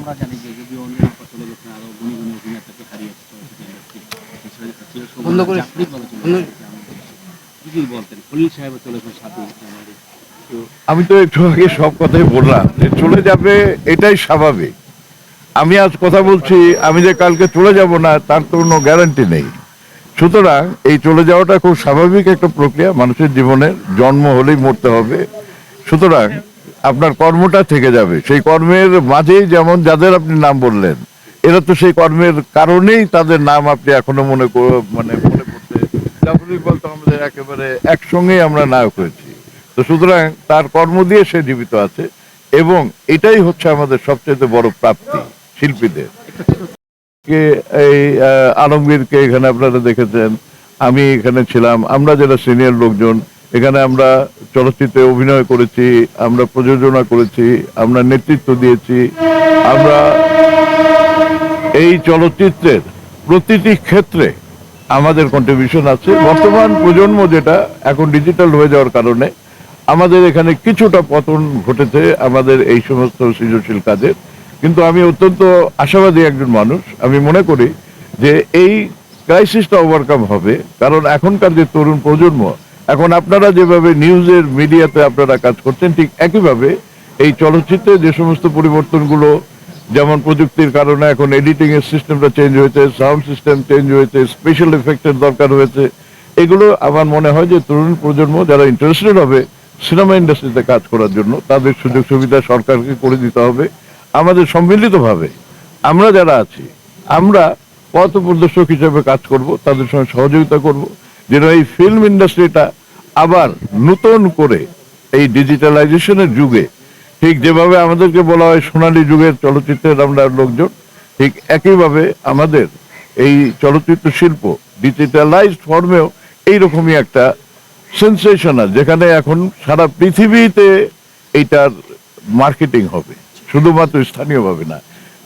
আমরা জানি যে যদি আপা চলে আরও গুণী গুণী অভিনেতাকে হারিয়েছে গেছে। যদি বলতেন খলিল সাহেব সাথে আমাদের। আমি তো একটু আগে সব কথাই বললাম যে চলে যাবে এটাই স্বাভাবিক। আমি আজ কথা বলছি আমি যে কালকে চলে যাব না তার তো কোনো গ্যারান্টি নেই। সুতরাং এই চলে যাওয়াটা খুব স্বাভাবিক একটা প্রক্রিয়া মানুষের জীবনের জন্ম হলেই মরতে হবে। সুতরাং আপনার কর্মটা থেকে যাবে। সেই কর্মের মাঝেই যেমন যাদের আপনি নাম বললেন, এরা তো সেই কর্মের কারণেই তাদের নাম আপনি এখনও মনে মানে মনে করতে ইকবাল তো আমাদের একেবারে একসঙ্গেই আমরা নায়ক হয়েছি। তো সুতরাং তার কর্ম দিয়ে সে জীবিত আছে এবং এটাই হচ্ছে আমাদের সবচেয়ে বড় প্রাপ্তি শিল্পীদের। কে এই আলমগীরকে এখানে আপনারা দেখেছেন, আমি এখানে ছিলাম, আমরা যারা সিনিয়র লোকজন এখানে আমরা চলচ্চিত্রে অভিনয় করেছি, আমরা প্রযোজনা করেছি, আমরা নেতৃত্ব দিয়েছি। আমরা এই চলচ্চিত্রের প্রতিটি ক্ষেত্রে আমাদের কন্ট্রিবিউশন আছে। বর্তমান প্রজন্ম যেটা এখন ডিজিটাল হয়ে যাওয়ার কারণে আমাদের এখানে কিছুটা পতন ঘটেছে আমাদের এই সমস্ত সৃজনশীল কাজের। কিন্তু আমি অত্যন্ত আশাবাদী একজন মানুষ। আমি মনে করি যে এই ক্রাইসিসটা ওভারকাম হবে। কারণ এখনকার যে তরুণ প্রজন্ম এখন আপনারা যেভাবে নিউজের মিডিয়াতে আপনারা কাজ করছেন, ঠিক একইভাবে এই চলচ্চিত্রে যে সমস্ত পরিবর্তনগুলো, যেমন প্রযুক্তির কারণে এখন এডিটিং এর সিস্টেমটা চেঞ্জ হয়েছে সাউন্ড সিস্টেম চেঞ্জ হয়েছে স্পেশাল এফেক্টের দরকার হয়েছে, এগুলো আমার মনে হয় যে তরুণ প্রজন্ম যারা ইন্টারেস্টেড হবে সিনেমা ইন্ডাস্ট্রিতে কাজ করার জন্য, তাদের সুযোগ সুবিধা সরকারকে করে দিতে হবে, আমাদের সম্মিলিতভাবে আমরা যারা আছি, আমরা পথ প্রদর্শক হিসেবে কাজ করব, তাদের সঙ্গে সহযোগিতা করব, যেন এই ফিল্ম ইন্ডাস্ট্রিটা আবার নতুন করে এই ডিজিটালাইজেশনের যুগে, ঠিক যেভাবে আমাদেরকে বলা হয় সোনালী যুগের চলচ্চিত্রের আমরা লোকজন, ঠিক একইভাবে আমাদের এই চলচ্চিত্র শিল্প ডিজিটালাইজড ফর্মেও এইরকমই একটা সেন্সেশনাল যেখানে এখন সারা পৃথিবীতে এইটার মার্কেটিং হবে, শুধুমাত্র স্থানীয়ভাবে না।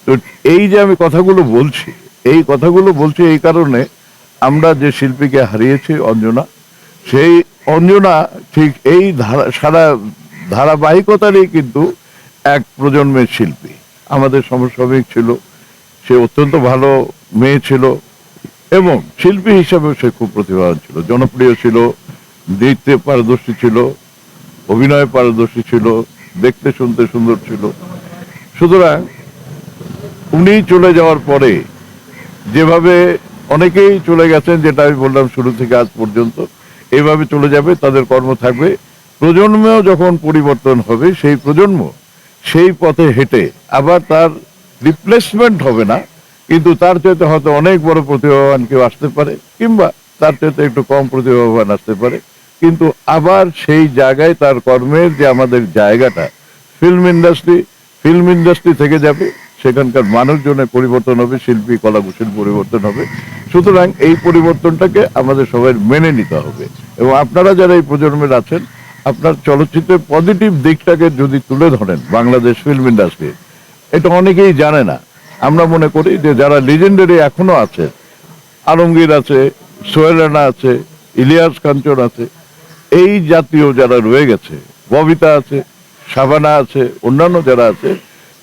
তো এই যে আমি কথাগুলো বলছি, এই কথাগুলো বলছি এই কারণে আমরা যে শিল্পীকে হারিয়েছি অঞ্জনা, সেই অঞ্জনা ঠিক এই ধারা, সারা ধারাবাহিকতারই কিন্তু এক প্রজন্মের শিল্পী। আমাদের সমসাময়িক ছিল, সে অত্যন্ত ভালো মেয়ে ছিল এবং শিল্পী হিসাবে সে খুব প্রতিভাবান ছিল। জনপ্রিয় ছিল নৃত্যে পারদর্শী ছিল, অভিনয়ে পারদর্শী ছিল, দেখতে শুনতে সুন্দর ছিল। সুতরাং উনি চলে যাওয়ার পরে যেভাবে অনেকেই চলে গেছেন, যেটা আমি বললাম শুরু থেকে আজ পর্যন্ত এইভাবে চলে যাবে, তাদের কর্ম থাকবে। প্রজন্মেও যখন পরিবর্তন হবে, সেই প্রজন্ম সেই পথে হেঁটে আবার তার রিপ্লেসমেন্ট হবে না, কিন্তু তার চাইতে হয়তো অনেক বড় প্রতিভাবান কেউ আসতে পারে, কিংবা তার চাইতে একটু কম প্রতিভাবান আসতে পারে। কিন্তু আবার সেই জায়গায় তার কর্মের যে আমাদের জায়গাটা ফিল্ম ইন্ডাস্ট্রি ফিল্ম ইন্ডাস্ট্রি থেকে যাবে সেখানকার মানুষজনের পরিবর্তন হবে, শিল্পী কলাকুশলীর পরিবর্তন হবে। সুতরাং এই পরিবর্তনটাকে আমাদের সবাই মেনে নিতে হবে। এবং আপনারা যারা এই প্রজন্মের আছেন, আপনার চলচ্চিত্রের পজিটিভ দিকটাকে যদি তুলে ধরেন বাংলাদেশ ফিল্ম ইন্ডাস্ট্রি, এটা অনেকেই জানে না। আমরা মনে করি যে যারা লিজেন্ডারি এখনও আছে, আলমগীর আছে, সোহেল রানা আছে, ইলিয়াস কাঞ্চন আছে, এই জাতীয় যারা রয়ে গেছে, ববিতা আছে সাবানা আছে, অন্যান্য যারা আছে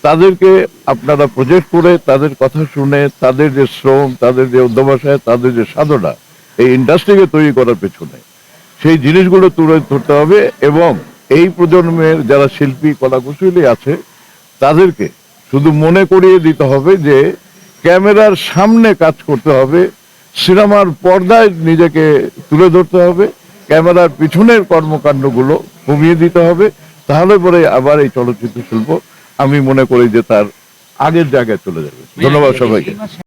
তাদেরকে আপনারা প্রজেক্ট করে তাদের কথা শুনে, তাদের যে শ্রম, তাদের যে অধ্যবসায় তাদের যে সাধনা, এই ইন্ডাস্ট্রিকে তৈরি করার পেছনে। সেই জিনিসগুলো তুলে ধরতে হবে এবং এই প্রজন্মের যারা শিল্পী, কলাকুশলী আছে, তাদেরকে শুধু মনে করিয়ে দিতে হবে যে, ক্যামেরার সামনে কাজ করতে হবে, সিনেমার পর্দায় নিজেকে তুলে ধরতে হবে, ক্যামেরার পিছনের কর্মকাণ্ডগুলো কমিয়ে দিতে হবে, তাহলে পরে আবার এই চলচ্চিত্র শিল্প আমি মনে করি যে তার আগের জায়গায় চলে যাবে। ধন্যবাদ সবাইকে।